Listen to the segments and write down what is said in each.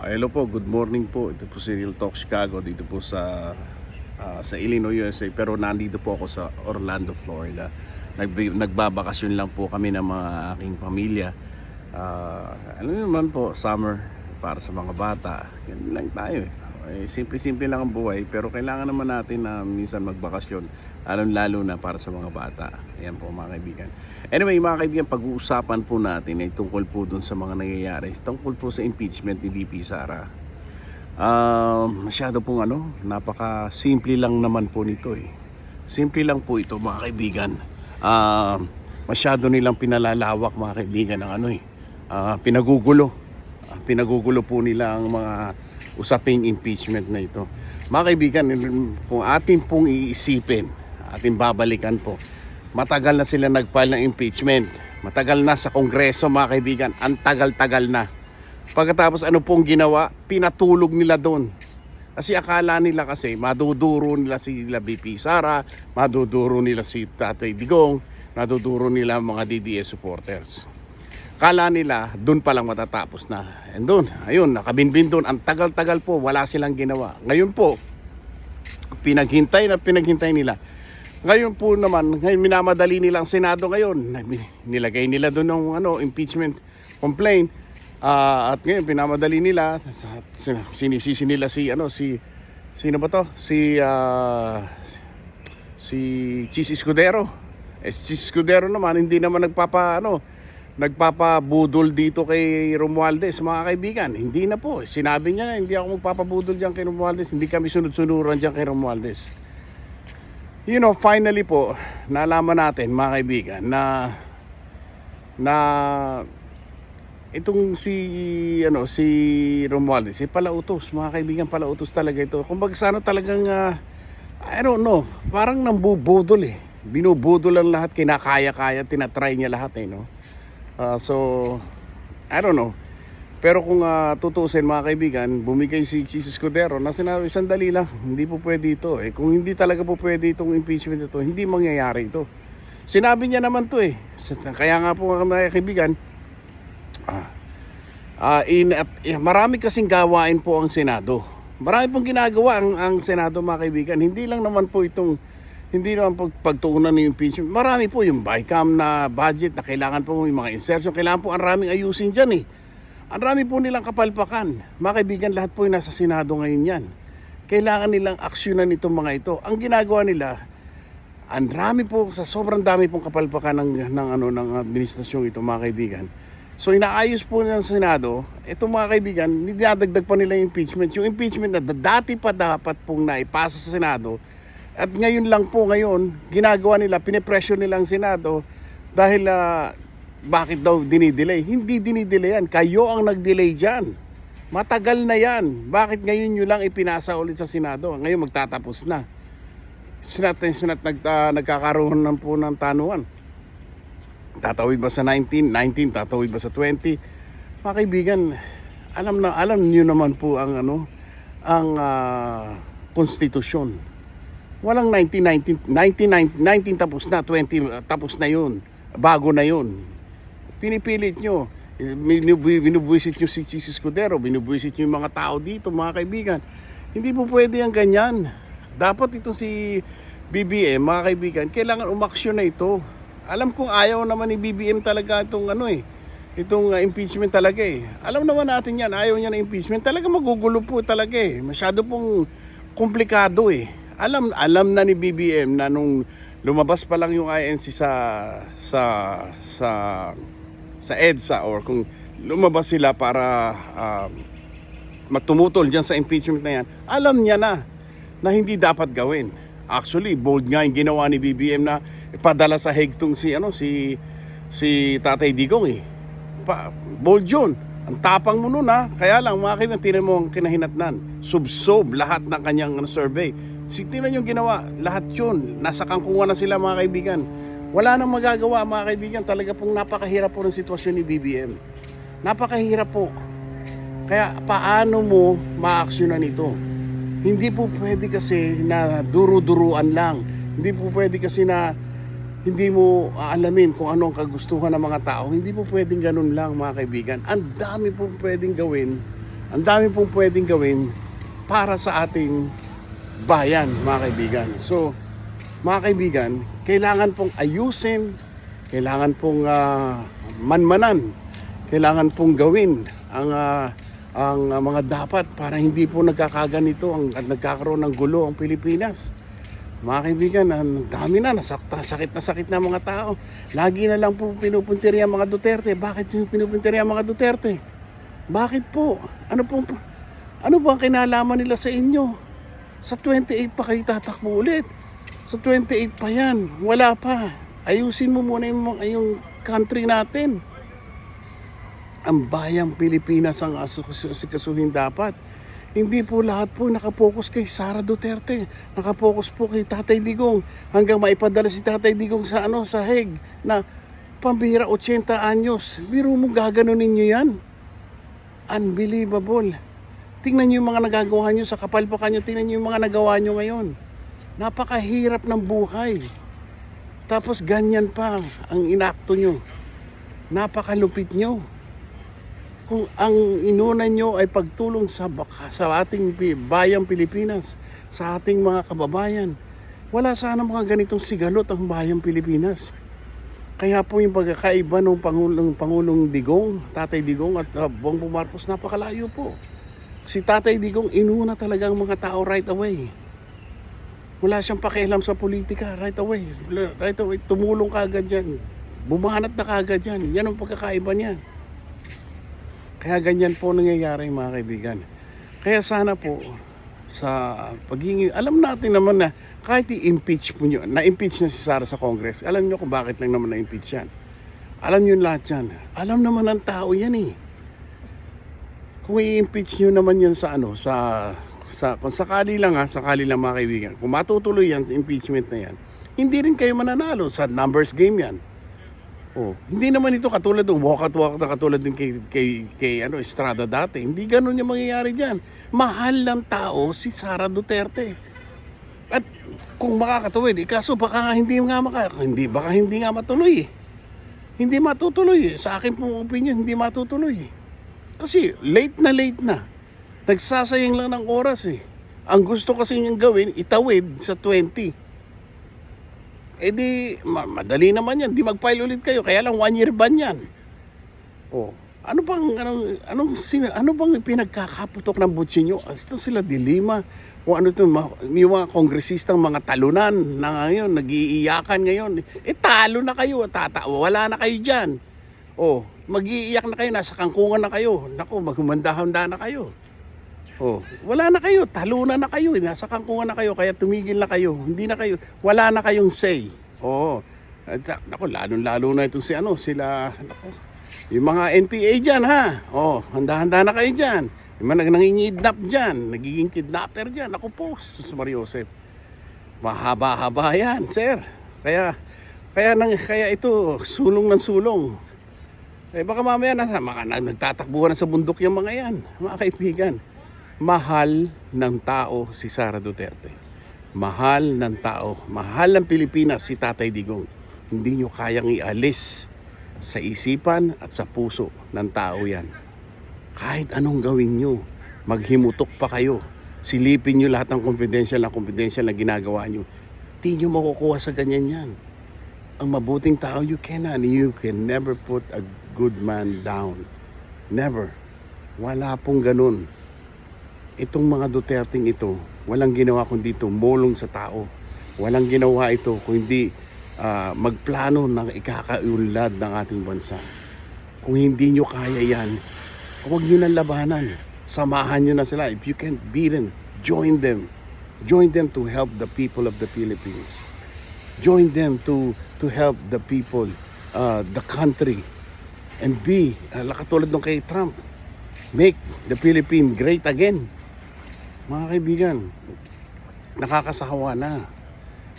Hello po, good morning po. Ito po si Real Talk Chicago dito po sa ah, sa Illinois, USA. Pero nandito po ako sa Orlando, Florida. Nag nagbabakasyon lang po kami ng mga aking pamilya. Ah, ano naman po, summer para sa mga bata. Yan lang tayo eh. Eh, Simple-simple lang ang buhay pero kailangan naman natin na minsan magbakasyon lalo-lalo na para sa mga bata. Ayan po mga kaibigan. Anyway mga kaibigan, pag-uusapan po natin ay tungkol po dun sa mga nangyayari. Tungkol po sa impeachment ni VP Sara. Ah, masyado pong ano, napaka simple lang naman po nito eh. Simple lang po ito mga kaibigan. Ah, masyado nilang pinalalawak mga kaibigan ng ano eh. Ah, pinagugulo. Pinagugulo po nila ang mga usaping impeachment na ito. Mga kaibigan, kung atin pong iisipin, ating babalikan po, matagal na sila nag-file ng impeachment. Matagal na sa Kongreso mga kaibigan, ang tagal-tagal na. Pagkatapos ano pong ginawa, pinatulog nila doon. Kasi akala nila kasi maduduro nila si BP Sara, maduduro nila si Tatay Digong, maduduro nila mga DDS supporters. Kala nila doon pa lang matatapos na. And doon, ayun, nakabinbin doon. Ang tagal-tagal po, wala silang ginawa. Ngayon po, pinaghintay na pinaghintay nila. Ngayon po naman, ngayon minamadali nila ang Senado ngayon. Nilagay nila doon ng ano, impeachment complaint. Ah, at ngayon pinamadali nila sa- sinisisi nila si ano si sino ba to? Si ah, si Chis Escudero. Eh, Chis Escudero naman hindi naman nagpapa ano nagpapabudol dito kay Romualdez mga kaibigan. Hindi na po. Sinabi niya na hindi ako magpapabudol diyan kay Romualdez. Hindi kami sunod-sunuran diyan kay Romualdez. You know, finally po, nalaman natin mga kaibigan na na itong si ano si Romualdez si palautos mga kaibigan palautos talaga ito. Kumbaga sana talagang ah, I don't know parang nambubudol eh. Binubudol ang lahat kinakaya-kaya tinatry niya lahat eh no? Ah, so I don't know pero kung uh, tutusin mga kaibigan bumigay si Jesus Escudero na sinabi sandali lang hindi po pwede ito eh kung hindi talaga po pwede itong impeachment ito hindi mangyayari ito sinabi niya naman to eh kaya nga po mga kaibigan Ah, ah, in, eh, marami kasing gawain po ang Senado. Marami pong ginagawa ang, ang Senado mga kaibigan. Hindi lang naman po itong hindi naman pag, pagtuunan ng impeachment. Marami po yung BICAM na budget na kailangan po yung mga insertion. Kailangan po ang raming ayusin dyan eh. Ang rami po nilang kapalpakan. Mga kaibigan, lahat po yung nasa Senado ngayon yan. Kailangan nilang aksyonan itong mga ito. Ang ginagawa nila, ang rami po, sa sobrang dami pong kapalpakan ng, ng, ano, ng administrasyong ito mga kaibigan. So inaayos po ng Senado, ito mga kaibigan, dinadagdag pa nila yung impeachment. Yung impeachment na dati pa dapat pong naipasa sa Senado, at ngayon lang po ngayon, ginagawa nila, pinepresyo nila ang Senado dahil ah, bakit daw dinidelay? Hindi dinidelay yan. Kayo ang nag-delay dyan. Matagal na yan. Bakit ngayon nyo lang ipinasa ulit sa Senado? Ngayon magtatapos na. Sinat, sinat nag, ah, nagkakaroon ng po ng tanuan tatawid ba sa 19, 19 tatawid ba sa 20 mga kaibigan alam na alam niyo naman po ang ano ang ah, konstitusyon walang 19, 19, 19, 19 tapos na 20 uh, tapos na yun bago na yun pinipilit nyo. Binubu- binubuisit nyo si Jesus Escudero binubuisit nyo yung mga tao dito mga kaibigan. Hindi po pwede ang ganyan. Dapat ito si BBM mga kaibigan kailangan umaksyon na ito. Alam kong ayaw naman ni BBM talaga itong ano eh itong uh, impeachment talaga eh. Alam naman natin yan ayaw niya na impeachment. Talaga magugulo po talaga eh. Masyado pong komplikado eh. Alam alam na ni BBM na nung lumabas pa lang yung INC sa sa sa sa EDSA or kung lumabas sila para um, magtumutol dyan sa impeachment na yan alam niya na na hindi dapat gawin actually bold nga yung ginawa ni BBM na ipadala sa Hague si ano si si Tatay Digong eh. Pa, bold yun. Ang tapang mo nun ha. Kaya lang mga kaibigan, tinan mo ang kinahinatnan. Subsob lahat ng kanyang ano, survey. Si tinan yung ginawa, lahat yun. Nasa kangkungan na sila mga kaibigan. Wala nang magagawa mga kaibigan. Talaga pong napakahirap po ng sitwasyon ni BBM. Napakahirap po. Kaya paano mo maaksyonan ito? Hindi po pwede kasi na duru-duruan lang. Hindi po pwede kasi na hindi mo aalamin kung ano ang kagustuhan ng mga tao. Hindi po pwedeng ganun lang mga kaibigan. Ang dami po pwedeng gawin Ang dami pong pwedeng gawin para sa ating bayan, mga kaibigan. So, mga kaibigan, kailangan pong ayusin, kailangan pong ah, manmanan, kailangan pong gawin ang ah, ang ah, mga dapat para hindi po nagkakaganito ang at nagkakaroon ng gulo ang Pilipinas. Mga kaibigan, ang dami na, nasakta, sakit na sakit na mga tao. Lagi na lang po pinupuntirya ang mga Duterte. Bakit yung pinupuntirya ang mga Duterte? Bakit po? Ano po ano ba ang kinalaman nila sa inyo? Sa 28 pa kayo tatakbo ulit. Sa 28 pa yan. Wala pa. Ayusin mo muna yung, yung country natin. Ang bayang Pilipinas ang asikasuhin dapat. Hindi po lahat po nakapokus kay Sara Duterte. Nakapokus po kay Tatay Digong hanggang maipadala si Tatay Digong sa ano sa Hague na pambira 80 anyos. Biro mo gaganunin niyo yan. Unbelievable. Tingnan niyo yung mga nagagawa niyo sa kapalpakan niyo. Tingnan niyo yung mga nagawa niyo ngayon. Napakahirap ng buhay. Tapos ganyan pa ang inakto niyo. Napakalupit niyo kung ang inuna nyo ay pagtulong sa, sa ating bayang Pilipinas, sa ating mga kababayan, wala sana mga ganitong sigalot ang bayang Pilipinas. Kaya po yung pagkakaiba ng Pangulong, Pangulong Digong, Tatay Digong at uh, Bongbong Marcos, napakalayo po. Si Tatay Digong inuna talaga ang mga tao right away. Wala siyang pakialam sa politika right away. Right away, tumulong kagad yan. Bumanat na kagad yan. Yan ang pagkakaiba niya. Kaya ganyan po nangyayari mga kaibigan. Kaya sana po sa paghingi, alam natin naman na kahit i-impeach po nyo, na-impeach na si Sara sa Congress, alam nyo kung bakit lang naman na-impeach yan. Alam nyo lahat yan. Alam naman ng tao yan eh. Kung i-impeach nyo naman yan sa ano, sa, sa kung sakali lang ha, sakali lang mga kaibigan, kung matutuloy yan impeachment na yan, hindi rin kayo mananalo sa numbers game yan. Oh, hindi naman ito katulad ng walkout walkout na katulad din kay, kay, kay ano, Estrada dati. Hindi ganun yung mangyayari diyan. Mahal ng tao si Sara Duterte. At kung makakatuwid, eh, kaso baka nga hindi nga maka, hindi baka hindi nga matuloy. eh. Hindi matutuloy. eh. Sa akin pong opinion, hindi matutuloy. eh. Kasi late na late na. Nagsasayang lang ng oras eh. Ang gusto kasi niyang gawin, itawid sa 20. Eh di, ma- madali naman yan. Di mag-file ulit kayo. Kaya lang one year ban yan. Oh, ano bang, anong, anong, sina, ano bang pinagkakaputok ng butsi nyo? Ito sila dilima. Kung ano to, yung mga kongresistang mga talunan na ngayon, nag-iiyakan ngayon. Eh talo na kayo, tata, wala na kayo dyan. Oh, mag-iiyak na kayo, nasa kangkungan na kayo. Naku, maghumanda-handa na kayo. Oh, wala na kayo, talunan na kayo, eh. nasa kangkungan na kayo, kaya tumigil na kayo. Hindi na kayo, wala na kayong say. Oo. At, nako, lalo-lalo na itong si ano, sila, nako, yung mga NPA dyan ha. Oh, handa-handa na kayo dyan. Yung mga nang- nangingidnap dyan, nagiging kidnapper dyan. Ako po, sus Mario Joseph. Mahaba-haba yan, sir. Kaya, kaya, nang, kaya ito, sulong ng sulong. Eh baka mamaya nasa mga nag- nagtatakbuhan na sa bundok yung mga yan, mga kaibigan. Mahal ng tao si Sara Duterte. Mahal ng tao, mahal ng Pilipinas si Tatay Digong. Hindi nyo kayang ialis sa isipan at sa puso ng tao yan. Kahit anong gawin nyo, maghimutok pa kayo. Silipin nyo lahat ng confidential na confidential na ginagawa nyo. Di nyo makukuha sa ganyan yan. Ang mabuting tao, you cannot, you can never put a good man down. Never. Wala pong ganun. Itong mga Duterteng ito, walang ginawa kundi tumulong sa tao. Walang ginawa ito kundi ah, magplano ng ikakaunlad ng ating bansa. Kung hindi nyo kaya yan, huwag nyo nang labanan. Samahan nyo na sila. If you can't beat them, join them. Join them to help the people of the Philippines. Join them to to help the people, uh, the country, and be, uh, katulad nung kay Trump, make the Philippines great again. Mga kaibigan, nakakasawa na.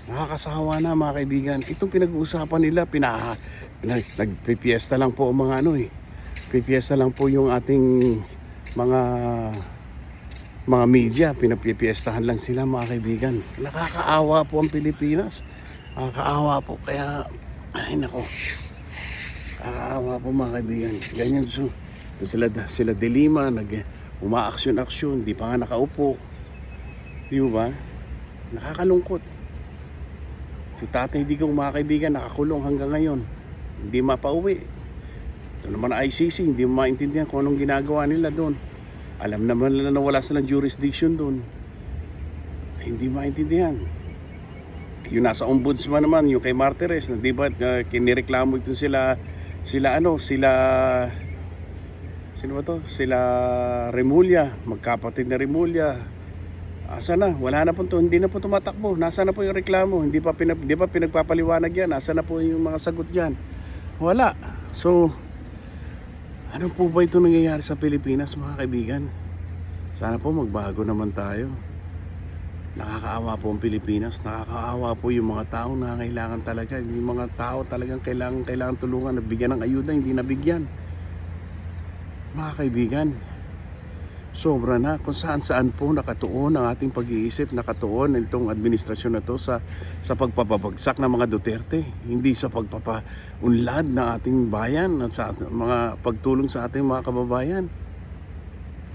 Nakakasawa na mga kaibigan. Itong pinag-uusapan nila, pina, nag, nagpipiesta lang po ang mga ano eh. Pipiesta lang po yung ating mga mga media, pinapipiestahan lang sila mga kaibigan. Nakakaawa po ang Pilipinas. Nakakaawa po. Kaya, ay nako. Nakakaawa po mga kaibigan. Ganyan so sila, sila Delima, nag, umaaksyon-aksyon, di pa nga nakaupo. Di ba? Nakakalungkot. Si tatay di kong mga kaibigan nakakulong hanggang ngayon. Hindi mapauwi. Ito naman ICC, hindi mo maintindihan kung anong ginagawa nila doon. Alam naman nila na wala silang jurisdiction doon. Hindi maintindihan. Yung nasa ombudsman naman, yung kay Martires, na di ba uh, kinireklamo ito sila, sila ano, sila, sino ba to? Sila Remulla, magkapatid na Remulla. Asa na? Wala na po to, hindi na po tumatakbo. Nasa na po yung reklamo? Hindi pa, pinag, hindi pa pinagpapaliwanag yan. Nasa na po yung mga sagot dyan? Wala. So, ano po ba ito nangyayari sa Pilipinas mga kaibigan? Sana po magbago naman tayo. Nakakaawa po ang Pilipinas. Nakakaawa po yung mga tao na kailangan talaga. Yung mga tao talagang kailangan, kailangan tulungan. Nabigyan ng ayuda, hindi nabigyan. Mga kaibigan, sobra na kung saan saan po nakatuon ang ating pag-iisip, nakatuon itong administrasyon na to sa, sa pagpapabagsak ng mga Duterte. Hindi sa pagpapaunlad ng ating bayan at sa mga pagtulong sa ating mga kababayan.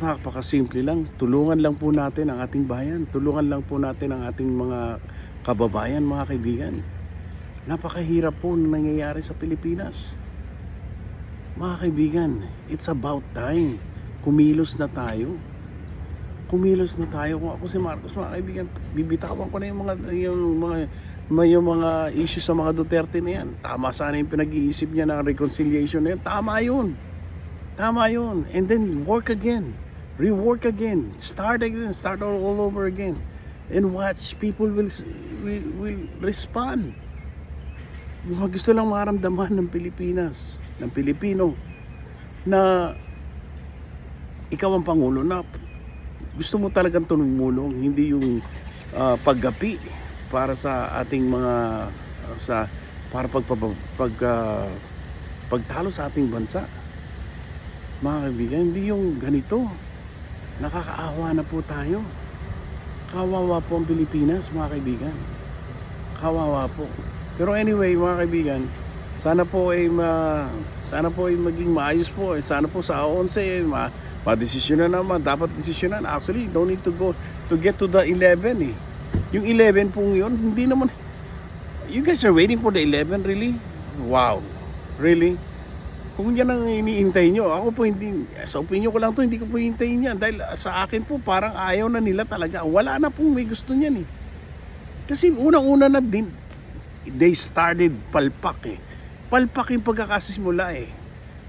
Napakasimple lang. Tulungan lang po natin ang ating bayan. Tulungan lang po natin ang ating mga kababayan, mga kaibigan. Napakahirap po na nangyayari sa Pilipinas. Mga kaibigan, it's about time. Kumilos na tayo. Kumilos na tayo. Kung ako si Marcos, mga kaibigan, bibitawan ko na yung mga yung mga may yung mga issues sa mga Duterte na yan. Tama sana yung pinag-iisip niya ng reconciliation na yan. Tama yun. Tama yun. And then work again. Rework again. Start again. Start all, all over again. And watch. People will, will, will respond. Mga gusto lang maramdaman ng Pilipinas, ng Pilipino, na ikaw ang Pangulo na gusto mo talagang tumulong, hindi yung ah, paggapi para sa ating mga ah, sa para pag pag, pag ah, pagtalo sa ating bansa. Mga kaibigan, hindi yung ganito. Nakakaawa na po tayo. Kawawa po ang Pilipinas, mga kaibigan. Kawawa po. Pero anyway, mga kaibigan, sana po ay ma, sana po ay maging maayos po. Eh, Sana po sa 11 eh, ma, madesisyonan naman. Dapat desisyonan. Actually, don't need to go to get to the 11 eh. Yung 11 pong yun, hindi naman You guys are waiting for the 11 really? Wow. Really? Kung yan ang iniintay nyo, ako po hindi, sa opinion ko lang to, hindi ko po hintayin yan. Dahil sa akin po, parang ayaw na nila talaga. Wala na pong may gusto niyan eh. Kasi unang-una na din, they started palpak eh. Palpak yung pagkakasimula eh.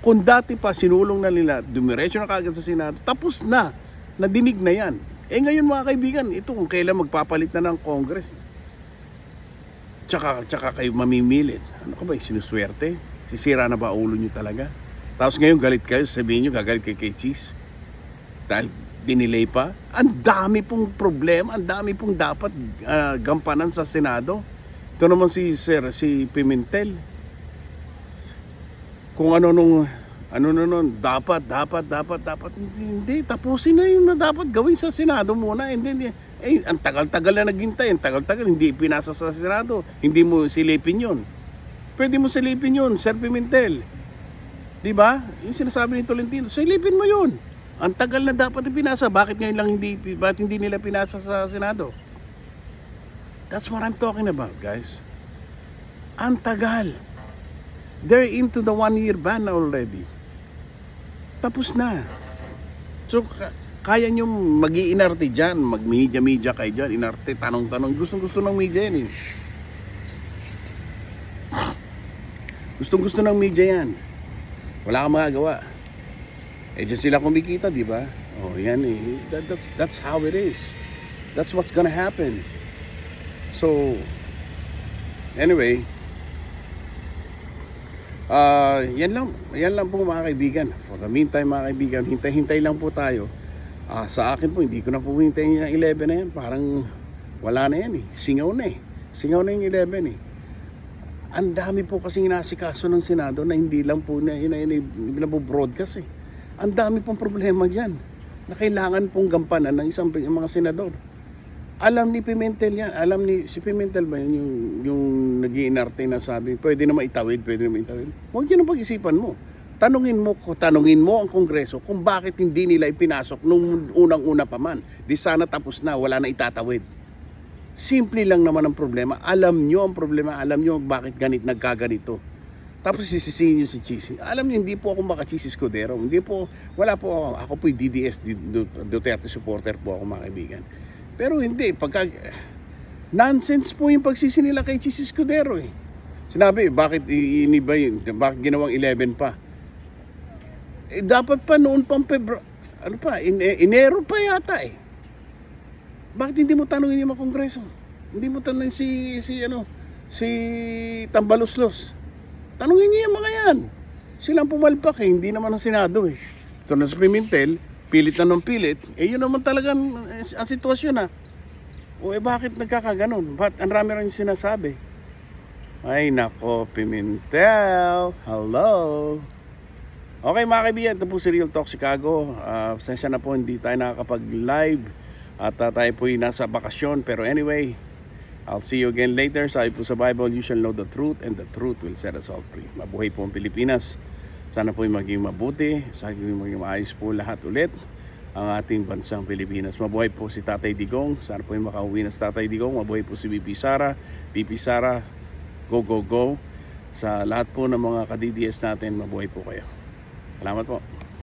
Kung dati pa sinulong na nila, dumiretso na kagad sa Senado, tapos na, nadinig na yan. Eh ngayon mga kaibigan, ito kung kailan magpapalit na ng Congress, tsaka, tsaka kayo mamimilit. Ano ka ba, sinuswerte? Sisira na ba ulo nyo talaga? Tapos ngayon galit kayo, sabihin nyo gagalit kay kay Cheese. Dahil dinilay pa. Ang dami pong problema, ang dami pong dapat ah, gampanan sa Senado. Ito naman si Sir, si Pimentel. Kung ano nung ano na nun, dapat, dapat, dapat, dapat, hindi, hindi, tapusin na yung na dapat gawin sa Senado muna, and then, eh, ang tagal-tagal na naghintay, ang tagal-tagal, hindi pinasa sa Senado, hindi mo silipin yun. Pwede mo silipin yun, Sir Pimentel. Di ba? Yung sinasabi ni Tolentino, silipin mo yun. Ang tagal na dapat ipinasa, bakit ngayon lang hindi, bakit hindi nila pinasa sa Senado? That's what I'm talking about, guys. Ang tagal. They're into the one year ban already. Tapos na. So, ka- kaya nyo mag inarte dyan, mag-media-media kayo dyan, inarte, tanong-tanong. Gustong-gusto ng media yan eh. Gustong-gusto ng media yan. Wala kang magagawa. Eh, dyan sila kumikita, di ba? Oh, yan eh. That, that's, that's how it is. That's what's gonna happen. So, anyway, Ah, yan lang, yan lang po mga kaibigan. For the meantime mga kaibigan, hintay-hintay lang po tayo. Ah, sa akin po, hindi ko na po hintayin yung 11 na yan. Parang wala na yan eh. Singaw na eh. Singaw na yung 11 eh. Ang dami po kasi inasikaso ng Senado na hindi lang po na yun na broadcast eh. Ang dami pong problema dyan na kailangan pong gampanan ng isang mga senador. Alam ni Pimentel yan. Alam ni si Pimentel ba yun yung yung nagiinarte na sabi, pwede na maitawid, pwede na maitawid. Huwag yun ang pag-isipan mo. tanungin mo tanungin mo ang Kongreso kung bakit hindi nila ipinasok nung unang-una pa man. Di sana tapos na, wala na itatawid. Simple lang naman ang problema. Alam nyo ang problema, alam nyo bakit ganit nagkaganito. Tapos sisisihin nyo si Chisi. Alam nyo, hindi po ako maka-Chisi Scudero. Hindi po, wala po ako. Ako po'y DDS, Du- Duterte supporter po ako mga kaibigan. Pero hindi, pagka... Nonsense po yung pagsisi nila kay Chisi Scudero eh. Sinabi, bakit iniba yun? Bakit ginawang 11 pa? Eh, dapat pa noon pang February, ano pa, in, Enero pa yata eh. Bakit hindi mo tanungin yung mga kongreso? Hindi mo tanungin si, si ano, si Tambaluslos. Tanungin niyo yung mga yan. Silang pumalpak eh, hindi naman ang Senado eh. Ito na sa Pimentel, pilit na ng pilit, eh yun naman talagang eh, ang sitwasyon ah. O eh bakit nagkakaganon? Ba't ang rami rin sinasabi? Ay nako, Pimentel. Hello. Okay mga kaibigan, ito po si Real Talk Chicago. Uh, pasensya na po, hindi tayo nakakapag-live. At uh, tayo po nasa bakasyon. Pero anyway, I'll see you again later. Sabi po sa Bible, you shall know the truth and the truth will set us all free. Mabuhay po ang Pilipinas. Sana po maging mabuti. Sana po maging maayos po lahat ulit ang ating bansang Pilipinas. Mabuhay po si Tatay Digong. Sana po makauwi na si Tatay Digong. Mabuhay po si BP Sara. BP Sara, go, go, go. Sa lahat po ng mga ka-DDS natin, mabuhay po kayo. Salamat po.